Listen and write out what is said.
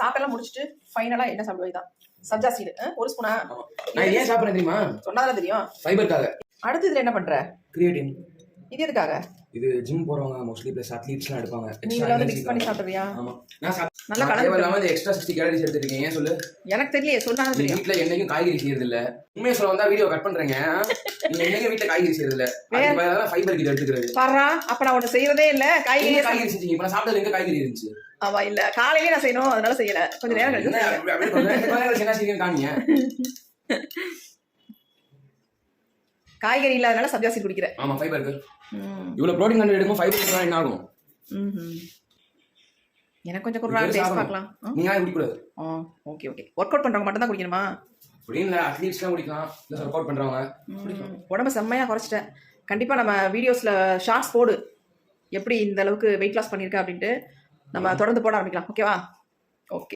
சாப்பிட்டெல்லாம் முடிச்சுட்டு ஃபைனலாக என்ன சாப்பிடுவது தான் சப்ஜா சீடு ஒரு ஸ்பூனா. நான் ஏன் சாப்பிட்றேன் தெரியுமா? சொன்னாதான் தெரியும். ஃபைபருக்காக அடுத்து இதில் என்ன பண்ற? கிரியேட்டின் இது எதுக்காக? இது ஜிம் போறவங்க மோஸ்ட்லி ப்ளஸ் அத்லீட்ஸ்லாம் எடுப்பாங்க. நீ energy மிக்ஸ் பண்ணி க்காக. சாப்பிட்றியா? ஆமா. நான் சாப்பிட்டு நல்லா கலந்து இந்த எக்ஸ்ட்ரா சிக்ஸ்டி கேலரிஸ் எடுத்துருக்கேன் ஏன் சொல்லு? எனக்கு தெரியலையே சொன்னாதான் நீ தெரியும். வீட்ல என்னைக்கும் காய்கறி செய்யறது இல்ல. உண்மையை சொல்ல வந்தா வீடியோ கட் பண்றீங்க. நீங்க என்னைக்கும் வீட்ல காய்கறி செய்யறது இல்ல. அதுக்கு பதிலா ஃபைபர் இது எடுத்துக்கிறது. பாரா அப்ப நான் ஒண்ணு செய்யறதே இல்ல. எங்க காய்கறியே காய்கறி செஞ்சீங்க? இப்ப நான் சாப்பிட்டது எங்க காய்கறி இருந்துச்சு? ஆமா இல்ல. காலையிலேயே நான் செய்யணும். அதனால செய்யல. கொஞ்ச நேரம் கழிச்சு காய்கறி இல்லாதனால சப்ஜா சீடு குடிக்கிறேன். ஆமா ஃபைபருக்கு ம். இவ்வளவு ப்ரோட்டீன் கண்டென்ட் எடுக்கும் ஃபைபர் என்ன ஆகும். எனக்கு கொஞ்சம் இது டேஸ்ட். பார்க்கலாம்? நீங்க குடிக்க கூடாது ஓகே ஓகே. ஒர்க் அவுட் பண்றவங்க மட்டும் தான் குடிக்கணுமா அப்படின்னு அத்லீட்ஸ்லாம் குடிக்கலாம். இல்ல ஒர்க் அவுட் பண்றவங்க. உடம்ப செம்மையா குறைச்சிட்டேன். கண்டிப்பா நம்ம வீடியோஸ்ல ஷார்ட்ஸ் போடு. எப்படி இந்த அளவுக்கு வெயிட் லாஸ் பண்ணியிருக்க அப்படின்ட்டு நம்ம தொடர்ந்து போட ஆரம்பிக்கலாம். ஓகேவா ஓகே